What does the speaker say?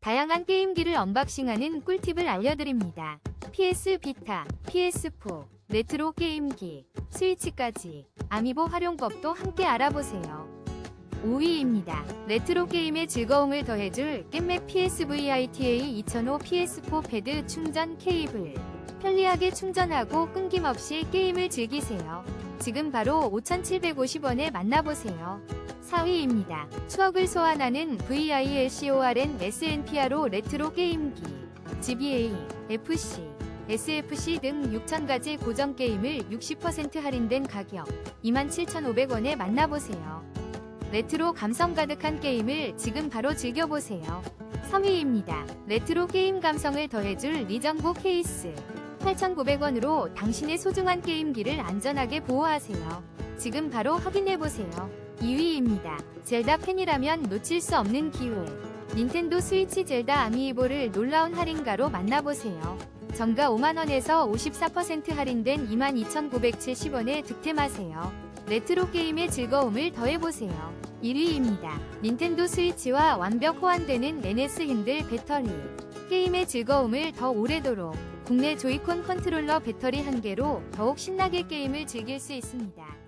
다양한 게임기를 언박싱하는 꿀팁을 알려드립니다. PS 비타, PS4, 레트로 게임기, 스위치까지 아미보 활용법도 함께 알아보세요. 5위입니다. 레트로 게임의 즐거움을 더해줄 겜맵 PSVITA 2005 PS4 패드 충전 케이블. 편리하게 충전하고 끊김없이 게임을 즐기세요. 지금 바로 5,750원에 만나보세요. 4위입니다. 추억을 소환하는 VILCORN SNPRO 레트로 게임기. GBA, FC, SFC 등 6,000가지 고정 게임을 60% 할인된 가격 27,500원에 만나보세요. 레트로 감성 가득한 게임을 지금 바로 즐겨보세요. 3위입니다. 레트로 게임 감성을 더해줄 리정보 케이스. 8,900원으로 당신의 소중한 게임기를 안전하게 보호하세요. 지금 바로 확인해보세요. 2위입니다. 젤다 팬이라면 놓칠 수 없는 기회. 닌텐도 스위치 젤다 아미이보를 놀라운 할인가로 만나보세요. 정가 5만원에서 54% 할인된 22,970원에 득템하세요. 레트로 게임의 즐거움을 더해보세요. 1위입니다. 닌텐도 스위치와 완벽 호환되는 NS 핸들 배터리. 게임의 즐거움을 더 오래도록 국내 조이콘 컨트롤러 배터리 한 개로 더욱 신나게 게임을 즐길 수 있습니다.